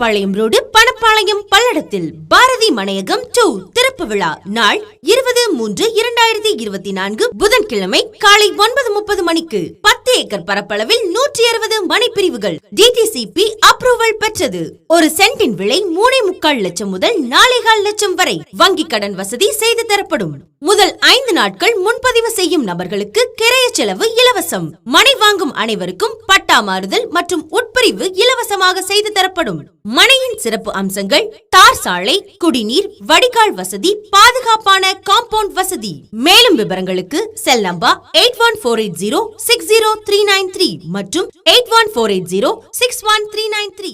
பாளையம் road Panapalayam பல்லடத்தில் Bharathi மனையகம் two திறப்பு விழா நாள் இருபது மூன்று இரண்டாயிரத்தி இருபத்தி நான்கு புதன்கிழமை காலை ஒன்பது முப்பது மணிக்கு. பத்து ஏக்கர் பரப்பளவில் நூற்றி அறுபது மனைப்பிரிவுகள் டிடிசிபி அப்ரூவல் பெற்றது. ஒரு சென்டின் விலை மூணே முக்கால் லட்சம் முதல் நாலேகால் லட்சம் வரை வங்கி கடன் வசதி செய்து தரப்படும். முதல் ஐந்து நாட்கள் முன்பதிவு செய்யும் நபர்களுக்கு கிரைய செலவு இலவசம். மனை வாங்கும் அனைவருக்கும் பட்டா மாறுதல் மற்றும் உட்பிரிவு இலவசமாக செய்து தரப்படும். மனையின் சிறப்பு அம்சங்கள் தார் சாலை குடிநீர் வடிகால் வசதி பாதுகாப்பான காம்பவுண்ட் வசதி. மேலும் விவரங்களுக்கு cell number eight one four eight zero six zero three nine three மற்றும் eight one four eight zero six one three nine three.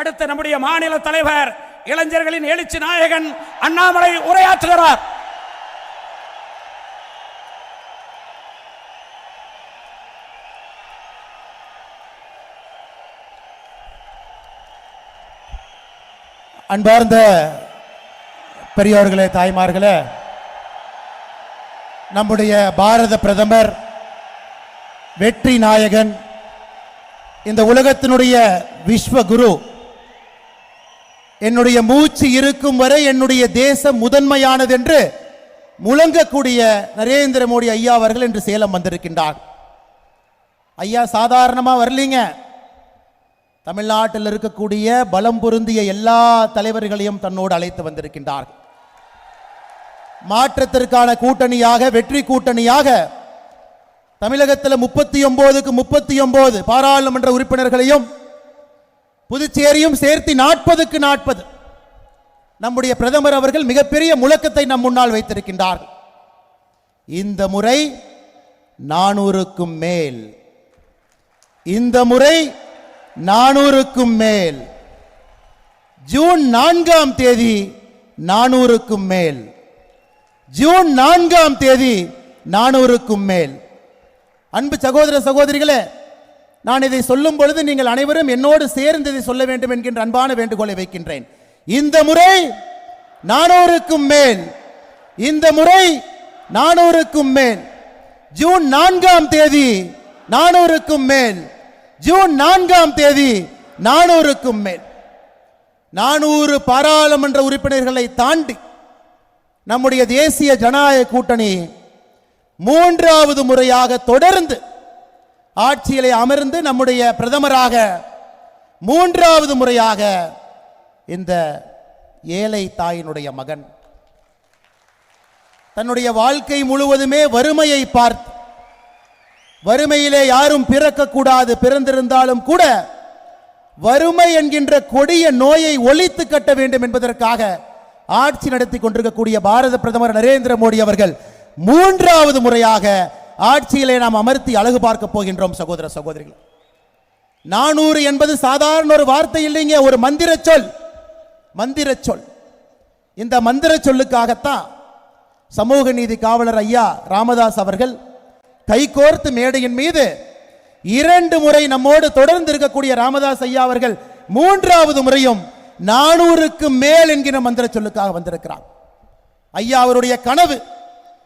அடுத்த நம்முடைய மாநில தலைவர் இளைஞர்களின் எழுச்சி நாயகன் அண்ணாமலை உரையாற்றுகிறார். அன்பார்ந்த பெரியோர்களே தாய்மார்களே நம்முடைய பாரத பிரதமர் வெற்றி நாயகன் இந்த உலகத்தினுடைய விஸ்வகுரு என்னுடைய மூச்சு இருக்கும் வரை என்னுடைய தேசம் முதன்மையானது என்று முழங்கக்கூடிய நரேந்திர மோடி ஐயா அவர்கள் இன்று சேலம் வந்திருக்கின்றார். ஐயா சாதாரணமாக வரலீங்க. தமிழ்நாட்டில் இருக்கக்கூடிய பலம் பொருந்திய எல்லா தலைவர்களையும் தன்னோடு அழைத்து வந்திருக்கின்றார். மாற்றத்திற்கான கூட்டணியாக வெற்றி கூட்டணியாக தமிழகத்தில் முப்பத்தி ஒன்பதுக்கு முப்பத்தி ஒன்பது பாராளுமன்ற உறுப்பினர்களையும் புதுச்சேரியும் சேர்த்து நாற்பதுக்கு நாற்பது. நம்முடைய பிரதமர் அவர்கள் மிகப்பெரிய முழக்கத்தை நம் முன்னால் வைத்திருக்கின்றார்கள். இந்த முறை நானூறுக்கும் மேல். இந்த முறை நானூறுக்கும் மேல். ஜூன் நான்காம் தேதி நானூறுக்கும் மேல். ஜூன் நான்காம் தேதி நானூறுக்கும் மேல். அன்பு சகோதர சகோதரிகளே நான் இதை சொல்லும் பொழுது நீங்கள் அனைவரும் என்னோடு சேர்ந்து இதை சொல்ல வேண்டும் என்கின்ற அன்பான வேண்டுகோளை வைக்கின்றேன். இந்த முறை நானூறுக்கும் மேல். இந்த முறை நானூறுக்கும் மேல். ஜூன் நான்காம் தேதி நானூறுக்கும் மேல். ஜூன் நான்காம் தேதி நானூறுக்கும் மேல். நானூறு பாராளுமன்ற உறுப்பினர்களை தாண்டி நம்முடைய தேசிய ஜனநாயக கூட்டணி மூன்றாவது முறையாக தொடர்ந்து ஆட்சியிலே அமர்ந்து நம்முடைய பிரதமராக மூன்றாவது முறையாக இந்த ஏழை தாயினுடைய மகன். தன்னுடைய வாழ்க்கை முழுவதுமே வறுமையை பார்த்து வறுமையிலே யாரும் பிறக்கக்கூடாது பிறந்திருந்தாலும் கூட வறுமை என்கின்ற கொடிய நோயை ஒழித்து கட்ட வேண்டும் என்பதற்காக ஆட்சி நடத்தி கொண்டிருக்கக்கூடிய பாரத பிரதமர் நரேந்திர மோடி அவர்கள் மூன்றாவது முறையாக ஆட்சியிலே நாம் அமர்த்தி அழகு பார்க்க போகின்றோம் சகோதர சகோதரிகள். நானூறு என்பது சாதாரண ஒரு வார்த்தை இல்லைங்க ஒரு மந்திர சொல். மந்திர சொல். இந்த மந்திர சொல்லுக்காகத்தான் சமூக நீதி காவலர் ஐயா ராமதாஸ் அவர்கள் கைகோர்த்து மேடையின் மீது இரண்டு முறை நம்மோடு தொடர்ந்து இருக்கக்கூடிய ராமதாஸ் ஐயா அவர்கள் மூன்றாவது முறையும் நானூறுக்கு மேல் என்கிற மந்திர சொல்லுக்காக வந்திருக்கிறார். ஐயா அவருடைய கனவு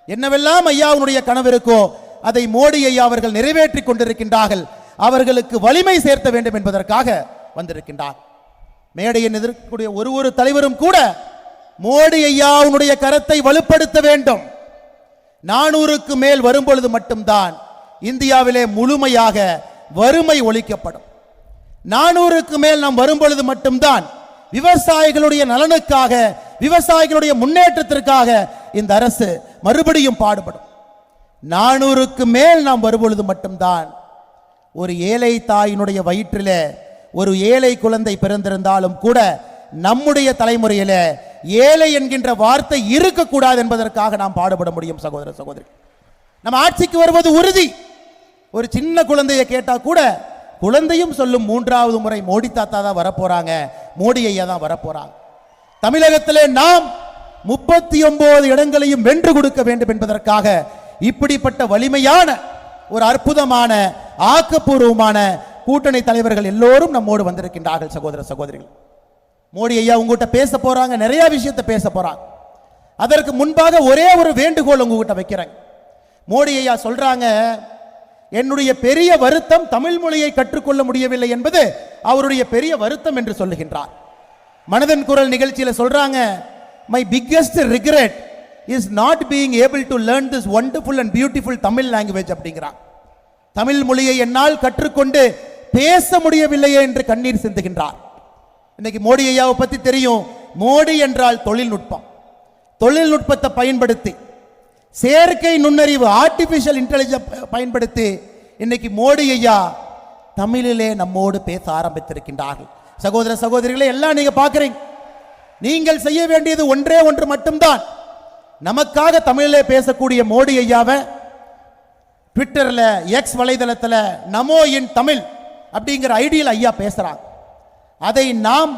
என்னவெல்லாம் ஐயாவுடைய கனவு இருக்கோ அதை மோடி ஐயா அவர்கள் நிறைவேற்றி கொண்டிருக்கின்றார்கள். அவர்களுக்கு வலிமை சேர்த்த வேண்டும் என்பதற்காக வந்திருக்கின்றார். மேடையின் எதிர்க்கக்கூடிய ஒரு ஒரு தலைவரும் கூட மோடி ஐயாவுடைய கரத்தை வலுப்படுத்த வேண்டும். நானூறுக்கு மேல் வரும் பொழுது மட்டும்தான் இந்தியாவிலே முழுமையாக வறுமை ஒழிக்கப்படும். நானூறுக்கு மேல் நாம் வரும் பொழுது மட்டும்தான் விவசாயிகளுடைய நலனுக்காக விவசாயிகளுடைய முன்னேற்றத்திற்காக இந்த அரசு மறுபடியும் பாடுபடும். நானூறுக்கு மேல் நாம் வரும்பொழுது மட்டும்தான் ஒரு ஏழை தாயினுடைய வயிற்றிலே ஒரு ஏழை குழந்தை பிறந்திருந்தாலும் கூட நம்முடைய தலைமுறையிலே ஏழை என்கின்ற வார்த்தை இருக்கக்கூடாது என்பதற்காக நாம் பாடுபட முடியும் சகோதர சகோதரி. நம்ம ஆட்சிக்கு வருவது உறுதி. ஒரு சின்ன குழந்தையை கேட்டால் கூட குழந்தையும் சொல்லும் மூன்றாவது முறை மோடி தாத்தா தான் வரப்போறாங்க மோடி ஐயா தான் வரப்போறாங்க. தமிழகத்திலே நாம் முப்பத்தி ஒன்பது இடங்களையும் வென்று கொடுக்க வேண்டும் என்பதற்காக இப்படிப்பட்ட வலிமையான ஒரு அற்புதமான ஆக்கப்பூர்வமான கூட்டணி தலைவர்கள் எல்லோரும் நம்மோடு வந்திருக்கின்றார்கள் சகோதர சகோதரிகள். மோடி ஐயா உங்ககிட்ட பேச போறாங்க நிறைய விஷயத்தை பேச போறாங்க. அதற்கு முன்பாக ஒரே ஒரு வேண்டுகோள் உங்ககிட்ட வைக்கிறேன். மோடி ஐயா சொல்றாங்க என்னுடைய பெரிய வருத்தம் தமிழ் மொழியை கற்றுக்கொள்ள முடியவில்லை என்பது அவருடைய பெரிய வருத்தம் என்று சொல்லுகின்றார். மனதன் குரல் நிகழ்ச்சியில் சொல்றாங்க my biggest regret is not being able to learn this wonderful and beautiful Tamil language அப்படிங்கிறார். தமிழ் மொழியை என்னால் கற்றுக்கொண்டு பேச முடியவில்லையே என்று கண்ணீர் சிந்துகின்றார். இன்னைக்கு மோடி ஐயாவை பற்றி தெரியும். மோடி என்றால் தொழில்நுட்பம். தொழில்நுட்பத்தை பயன்படுத்தி செயற்கை நுண்ணறிவு ஆர்டிஃபிஷியல் இன்டெலிஜென்ஸ் பயன்படுத்தி இன்னைக்கு மோடி ஐயா தமிழிலே நம்மோடு பேச ஆரம்பித்திருக்கின்றார்கள். சகோதர சகோதரிகளை எல்லாம் நீங்க பார்க்குறீங்க. நீங்கள் செய்ய வேண்டியது ஒன்றே ஒன்று மட்டும்தான். நமக்காக தமிழிலே பேசக்கூடிய மோடி ஐயாவை ட்விட்டரில் எக்ஸ் வலைதளத்தில் நமோ இன் தமிழ் அப்படிங்கிற ஐடியில் ஐயா பேசுகிறாங்க அதை நாம்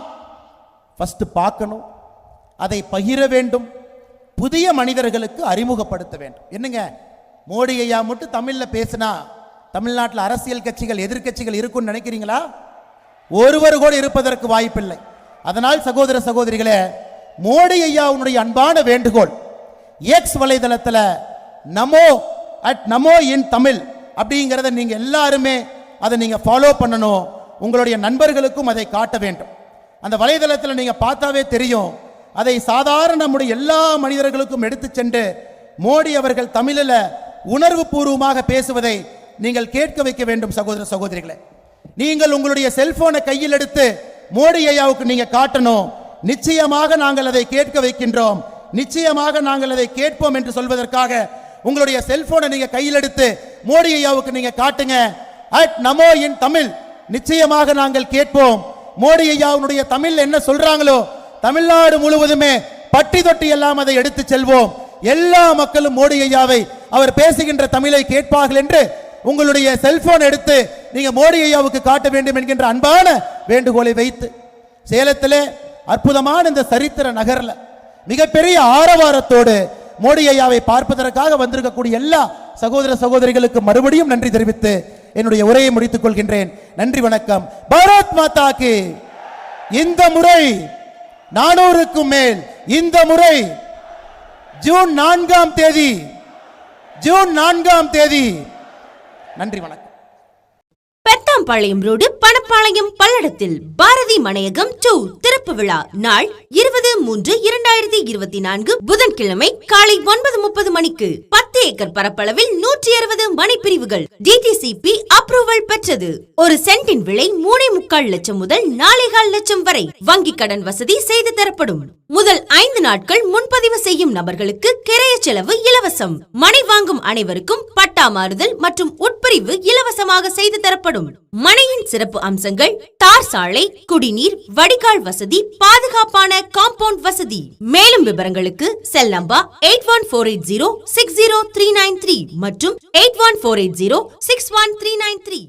ஃபஸ்ட்டு பார்க்கணும். அதை பகிர வேண்டும். புதிய மனிதர்களுக்கு அறிமுகப்படுத்த வேண்டும். என்னங்க? மோடி ஐயா மட்டும் தமிழில் பேசினா தமிழ்நாட்டில் அரசியல் கட்சிகள் எதிர்க்கட்சிகள் இருக்கும்னு நினைக்கிறீங்களா? ஒருவர் கூட இருப்பதற்கு வாய்ப்பில்லை. அதனால் சகோதர சகோதரிகளே மோடி ஐயாவுடைய அன்பான வேண்டுகோள் எக்ஸ் வலைதளத்தில் நமோ அட் நமோ இன் தமிழ் அப்படிங்கிறத நீங்கள் எல்லாருமே அதை நீங்கள் ஃபாலோ பண்ணணும். உங்களுடைய நண்பர்களுக்கும் அதை காட்ட வேண்டும். அந்த வலைதளத்தில் நீங்க பார்த்தாவே தெரியும். அதை சாதாரண நம்முடைய எல்லா மனிதர்களுக்கும் எடுத்து சென்று மோடி அவர்கள் தமிழில் உணர்வு பூர்வமாக பேசுவதை நீங்கள் கேட்க வைக்க வேண்டும் சகோதர சகோதரிகளே. நீங்கள் உங்களுடைய செல்போனை கையில் எடுத்து மோடி ஐயாவுக்கு நீங்க காட்டணும். நிச்சயமாக நாங்கள் அதை கேட்க வைக்கின்றோம். நிச்சயமாக நாங்கள் அதை கேட்போம் என்று சொல்வதற்காக உங்களுடைய செல்போனை நீங்க கையில் எடுத்து மோடி ஐயாவுக்கு நீங்க காட்டுங்க. அட் நமோ இன் தமிழ். நிச்சயமாக நாங்கள் கேட்போம். மோடி ஐயாவுடைய தமிழ் என்ன சொல்றாங்களோ தமிழ்நாடு முழுவதுமே பட்டி தொட்டி எல்லாம் அதை எடுத்து செல்வோம். எல்லா மக்களும் மோடி ஐயாவை அவர் பேசுகின்ற தமிழை கேட்பார்கள் என்று உங்களுடைய செல்போன் எடுத்து நீங்க மோடி ஐயாவுக்கு காட்ட வேண்டும் என்கின்ற அன்பான வேண்டுகோளை வைத்து சேலத்திலே அற்புதமான இந்த சரித்திர நகர்ல மிகப்பெரிய ஆரவாரத்தோடு மோடி ஐயாவை பார்ப்பதற்காக வந்திருக்கக்கூடிய எல்லா சகோதர சகோதரிகளுக்கு மறுபடியும் நன்றி தெரிவித்து என்னுடைய உரையை முடித்துக் கொள்கின்றேன். நன்றி வணக்கம். பாரத் மாதாக்கு இந்த முறை நானூறுக்கும் மேல். இந்த முறை ஜூன் நான்காம் தேதி. ஜூன் நான்காம் தேதி. நன்றி வணக்கம். பெத்தாம்பாளையம் ரோடு பணப்பாளையம் பல்லடத்தில் பாரதி மனையகம் டூ திறப்பு விழா. நாள் இருபது மூன்று இரண்டாயிரத்தி இருபத்தி நான்கு புதன்கிழமை காலை ஒன்பது முப்பது மணிக்கு. பத்து ஏக்கர் பரப்பளவில் நூற்றி அறுபது மணிப்பிரிவுகள். டிடிசிபி அப்ரூவல் பெற்றது. ஒரு சென்டின் விலை மூணே முக்கால் லட்சம் முதல் நாலேகால் லட்சம் வரை. வங்கி கடன் வசதி செய்து தரப்படும். முதல் ஐந்து நாட்கள் முன்பதிவு செய்யும் நபர்களுக்கு கிரைய செலவு இலவசம். மனை வாங்கும் அனைவருக்கும் பட்ட மாறுதல் மற்றும் உட்பிரிவு இலவசமாக செய்து தரப்படும். மனையின் சிறப்பு அம்சங்கள் தார் சாலை குடிநீர் வடிகால் வசதி பாதுகாப்பான காம்பவுண்ட் வசதி. மேலும் விவரங்களுக்கு cell number eight one four eight zero six zero three nine three மற்றும் eight one four eight zero six one three nine three.